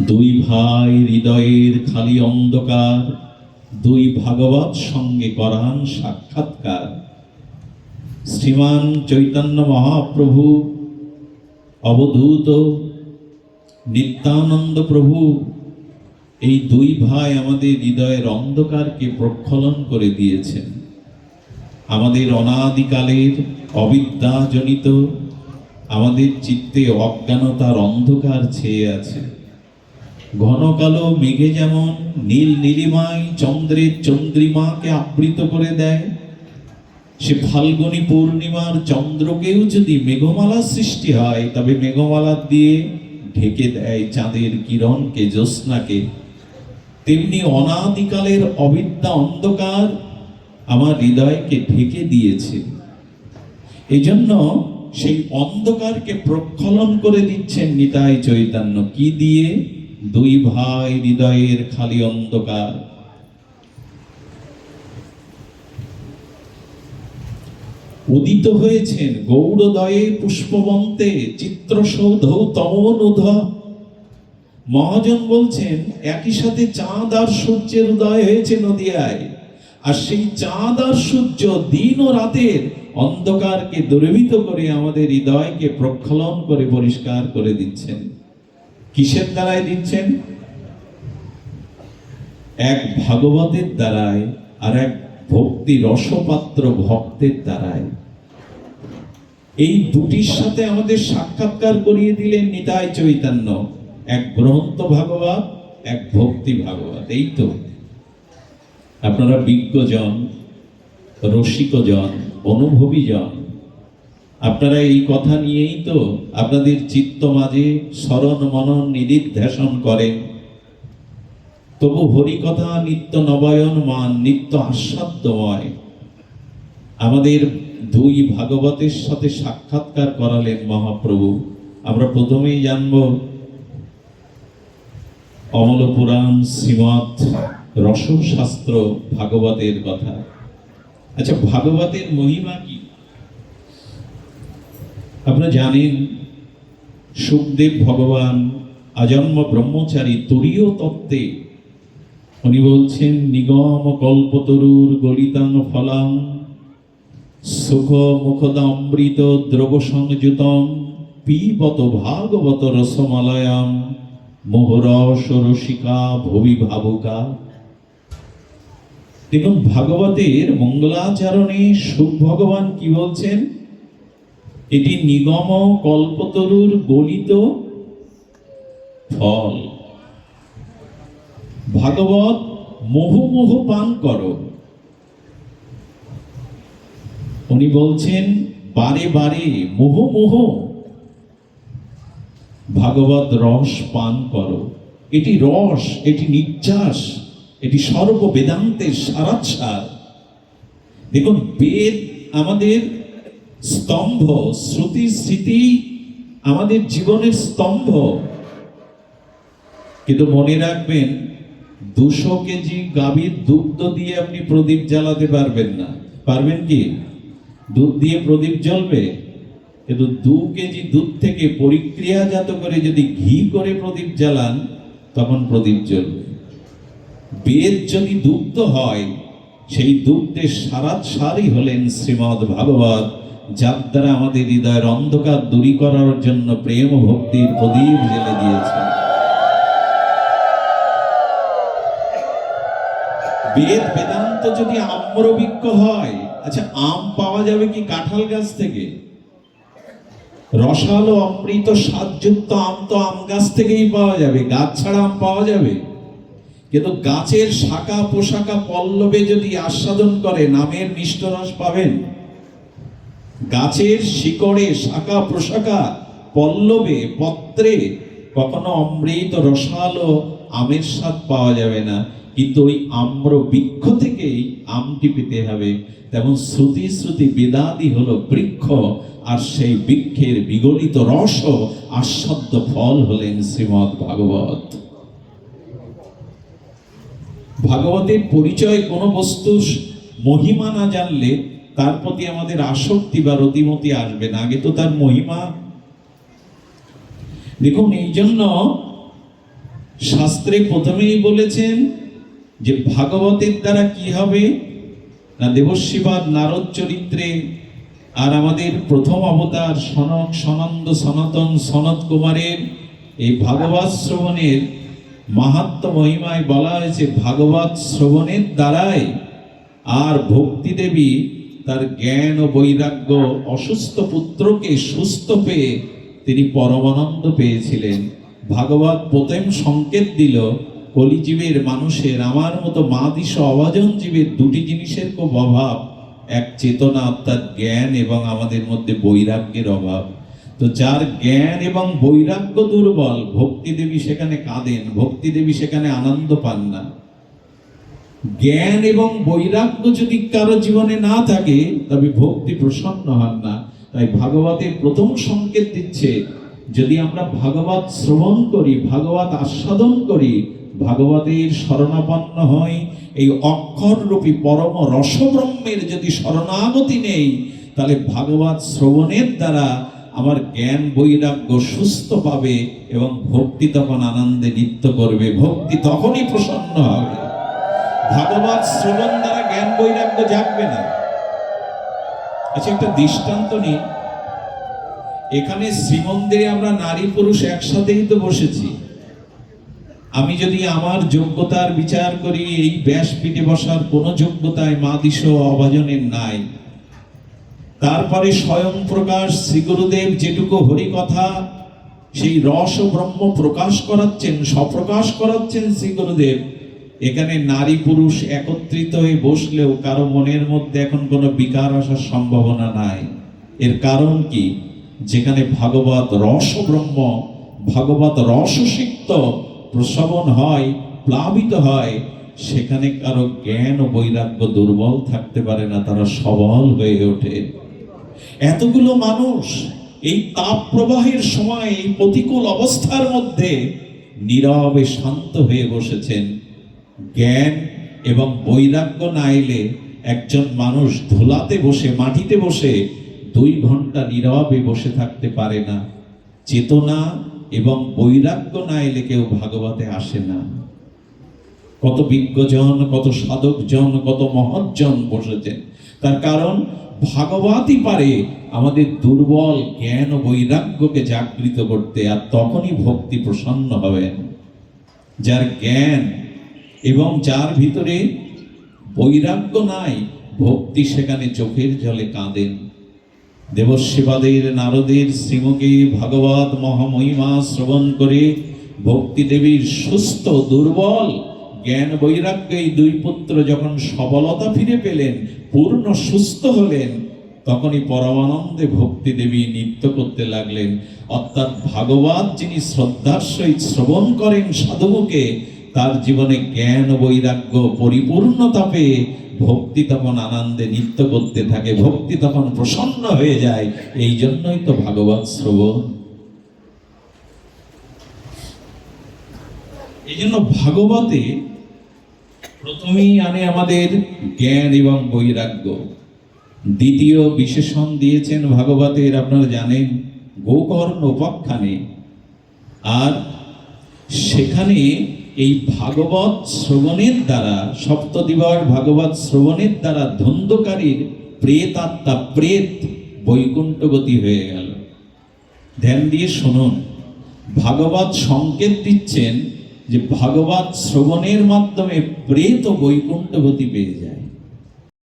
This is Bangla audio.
দুই ভাই হৃদয়ের খালি অন্ধকার, দুই ভাগবত সঙ্গে করান সাক্ষাৎকার। শ্রীমান চৈতন্য মহাপ্রভু, অবধূত নিত্যানন্দ প্রভু, এই দুই ভাই আমাদের হৃদয়ের অন্ধকারকে প্রক্ষলন করে দিয়েছেন। আমাদের অনাদিকালের অবিদ্যাজনিত, আমাদের চিত্তে অজ্ঞানতার অন্ধকার ছেয়ে আছে। ঘন কালো মেঘে যেমন নীল নীলিমায় চন্দ্রের চন্দ্রিমাকে আবৃত করে দেয়, সে ফাল্গুনী পূর্ণিমার চন্দ্রকেও যদি মেঘমালা সৃষ্টি হয়, তবে মেঘমালা দিয়ে ঢেকে দেয় চাঁদের কিরণকে, জ্যোৎস্নাকে। তেমনি অনাদিকালের অবিদ্যা অন্ধকার আমার হৃদয়কে ঢেকে দিয়েছে। এই জন্য সেই অন্ধকারকে প্রক্ষলন করে দিচ্ছেন নিতাই চৈতন্য। কি দিয়ে? দুই ভাই হৃদয়ের খালি অন্ধকার। উদিত হয়েছেন গৌড়দয়ে পুষ্পবন্তে চিত্রসৌধ তমনুধ। মহাজন বলছেন, একই সাথে চাঁদ আর সূর্যের উদয় হয়েছে নদিয়ায়। আর সেই চাঁদ আর সূর্য দিন ও রাতের অন্ধকারকে দূরীভূত করে আমাদের হৃদয়কে প্রক্ষলন করে পরিষ্কার করে দিচ্ছেন। কিসের দ্বারাই দিচ্ছেন? এক ভাগবতের দ্বারায় আর এক ভক্তি রসপাত্র ভক্তের দ্বারায়। এই দুটির সাথে আমাদের সাক্ষাৎকার করিয়ে দিলেন নিতাই চৈতন্য। এক গ্রন্থ ভাগবত, এক ভক্তি ভাগবত, এই তো। আপনারা বিজ্ঞজন, রসিকজন অনুভবী জন আপনারা এই কথা নিয়েই তো আপনাদের চিত্ত মাঝে স্মরণ মনন নিদিধ্যাসন করেন তবু হরিকথা নিত্য নবায়ন মান নিত্য আস্বাদ্যময় আমাদের দুই ভাগবতের সাথে সাক্ষাৎকার করালেন মহাপ্রভু। আমরা প্রথমেই জানব অমল পুরাণ শ্রীমৎ রসশাস্ত্র ভাগবতের কথা। আচ্ছা ভাগবতের মহিমা কি? আপনারা জানেন, সুখদেব ভগবান আজন্ম ব্রহ্মচারী তুরীয় তত্ত্বে, উনি বলছেন, নিগম কল্পতরুর গলিতাং ফলাং, সুখ মুখদামৃত দ্রব সংযুতম পিবত ভাগবত রসমালয়াম, মোহরস রসিকা ভবি ভাবুকা। দেখুন, ভাগবতের মঙ্গলাচরণে সুখ ভগবান কি বলছেন? এটি নিগম কল্পতরুর গলিত ফল। ভাগবত, মোহ মোহ পান করো। উনি বলছেন, বারে বারে, মোহ মোহ। ভাগবত রস পান করো। এটি রস, এটি নির্যাস, এটি সর্ব বেদান্তের সারাচ্ছার। দেখুন, বেদ আমাদের স্তম্ভ, শ্রুতি, স্মৃতি আমাদের জীবনের স্তম্ভ। কিন্তু মনে রাখবেন, দুশো কেজি গাভীর দুগ্ধ দিয়ে আপনি প্রদীপ জ্বালাতে পারবেন না। পারবেন কি? দুধ দিয়ে প্রদীপ জ্বলবে। কিন্তু দু কেজি দুধ থেকে পরিক্রিয়াজাত করে যদি ঘি করে প্রদীপ জ্বালান, তখন প্রদীপ জ্বলবে। বেদ যদি দুগ্ধ হয়, সেই দুগ্ধের সারাত হলেন শ্রীমদ ভাগবত। যার দ্বারা আমাদের হৃদয়ের অন্ধকার দূরী করার জন্য প্রেম ভক্তির প্রদীপ জেলে দিয়েছে। বেদ বেদান্ত যদি আম্রবৃক্ষ হয় আচ্ছা আম পাওয়া যাবে কি কাঁঠাল গাছ থেকে? রসালো অমৃত স্বাদযুক্ত আম তো আম গাছ থেকেই পাওয়া যাবে, গাছ ছাড়া আম পাওয়া যাবে। কিন্তু গাছের শাখা পোশাকা পল্লবে যদি আস্বাদন করে, নামের মিষ্ট রস পাবেন গাছের শিকড়ে শাখা প্রশাখা, পল্লবে পত্রে কখনো অমৃত রসালো আমের স্বাদ পাওয়া যাবে না। কিন্তু ওই আম্র বৃক্ষ থেকেই আমটি পেতে হবে। তেমন শ্রুতি শ্রুতি বেদাদি হলো বৃক্ষ, আর সেই বৃক্ষের বিগলিত রস আস্বাদ্য ফল হলেন শ্রীমৎ ভাগবত। ভাগবতের পরিচয় কোনো বস্তুর মহিমা না জানলে তার প্রতি আমাদের আসক্তি বা রতিমতি আসবে না। আগে তো তার মহিমা। দেখুন, এই জন্য শাস্ত্রে প্রথমেই বলেছেন যে ভাগবতের দ্বারা কি হবে? না দেবশিবাদ নারদ চরিত্রে আর আমাদের প্রথম অবতার সনক, সনন্দ, সনাতন সনত কুমারের এই ভাগবত শ্রবণের মাহাত্ম মহিমায় বলা হয়েছে, ভাগবত শ্রবণের দ্বারাই আর ভক্তি দেবী তার জ্ঞান ও বৈরাগ্য অসুস্থ পুত্রকে সুস্থ পেয়ে তিনি পরমানন্দ পেয়েছিলেন। ভাগবত প্রথম সংকেত দিল, কলিজীবের মানুষের আমার মতো মা দিশ অভাজন জীবের দুটি জিনিসের খুব অভাব, এক চেতনা অর্থাৎ জ্ঞান এবং আমাদের মধ্যে বৈরাগ্যের অভাব। তো যার জ্ঞান এবং বৈরাগ্য দুর্বল, ভক্তি দেবী সেখানে কাঁদেন, ভক্তি দেবী সেখানে আনন্দ পান না। জ্ঞান এবং বৈরাগ্য যদি কারও জীবনে না থাকে, তবে ভক্তি প্রসন্ন হন না। তাই ভাগবতের প্রথম সংকেত দিচ্ছে, যদি আমরা ভাগবত শ্রবণ করি, ভাগবত আস্বাদন করি, ভাগবতের শরণাপন্ন হই। এই অক্ষর রূপী পরম রসব্রহ্মের যদি শরণাগতি নেই, তাহলে ভাগবত শ্রবণের দ্বারা আমার জ্ঞান বৈরাগ্য সুস্থ পাবে এবং ভক্তি তখন আনন্দে নৃত্য করবে। ভক্তি তখনই প্রসন্ন হবে। ভাগবত শ্রবণ দ্বারা জ্ঞান বৈরাগ্য জাগবে না। আচ্ছা একটা দৃষ্টান্ত নিই। এখানে শ্রীমন্দিরে আমরা নারী পুরুষ একসাথেই তো বসেছি। আমি যদি আমার যোগ্যতার বিচার করি, এই ব্যাসপীঠে বসার কোনো যোগ্যতায় মা দিশ অভাজনের নাই। তারপরে স্বয়ং প্রকাশ শ্রী গুরুদেব যেটুকু হরিকথা, সেই রস ব্রহ্ম প্রকাশ করাচ্ছেন, স্বপ্রকাশ করাচ্ছেন শ্রী গুরুদেব। এখানে নারী পুরুষ একত্রিত হয়ে বসলেও কারও মনের মধ্যে এখন কোনো বিকার আসার সম্ভাবনা নাই। এর কারণ কি? যেখানে ভাগবত রস ব্রহ্ম ভাগবত রসসিক্ত প্রসবন হয়, প্লাবিত হয়, সেখানে কারও জ্ঞান ও বৈরাগ্য দুর্বল থাকতে পারে না, তারা সবল হয়ে ওঠে। এতগুলো মানুষ এই তাপ প্রবাহের সময় এই প্রতিকূল অবস্থার মধ্যে নীরবে শান্ত হয়ে বসেছেন। জ্ঞান এবং বৈরাগ্য না এলে একজন মানুষ ধুলাতে বসে, মাটিতে বসে দুই ঘণ্টা নীরবে বসে থাকতে পারে না। চেতনা এবং বৈরাগ্য না এলে কেউ ভাগবতে আসে না। কত বিজ্ঞজন, কত সাধকজন, কত মহৎজন বসেছেন। তার কারণ, ভাগবতই পারে আমাদের দুর্বল জ্ঞান ও বৈরাগ্যকে জাগৃত করতে, আর তখনই ভক্তি প্রসন্ন হবেন। যার জ্ঞান এবং যার ভিতরে বৈরাগ্য নাই, ভক্তি সেখানে চোখের জলে কাঁদেন দেবশিবাদের নারদের শ্রীমুখে ভাগবত মহামহিমা শ্রবণ করে ভক্তি দেবীর সুস্থ, দুর্বল, জ্ঞান বৈরাগ্য এই দুই পুত্র যখন সবলতা ফিরে পেলেন, পূর্ণ সুস্থ হলেন, তখনই পরমানন্দে ভক্তি দেবী নৃত্য করতে লাগলেন। অর্থাৎ ভাগবত যিনি শ্রদ্ধার সহিত শ্রবণ করেন সাধুমুখে তার জীবনে জ্ঞান বৈরাগ্য পরিপূর্ণতা পেয়ে ভক্তি তখন আনন্দে নৃত্য করতে থাকে, ভক্তি তখন প্রসন্ন হয়ে যায়। এই জন্যই তো ভাগবত শ্রবণ। এই জন্য ভাগবতে প্রথমেই আনে আমাদের জ্ঞান এবং বৈরাগ্য। দ্বিতীয় বিশেষণ দিয়েছেন ভাগবতের আপনারা জানেন, গোকর্ণ উপাখ্যানে। আর সেখানে এই ভাগবত শ্রবণের দ্বারা, সপ্তদিবর ভাগবত শ্রবণের দ্বারা ধন্দকারীর প্রেত আত্মা প্রেত বৈকুণ্ঠগতি হয়ে গেল। ধ্যান দিয়ে শুনুন। ভাগবত সংকেত দিচ্ছেন যে ভাগবত শ্রবণের মাধ্যমে প্রেত বৈকুণ্ঠগতি পেয়ে যায়।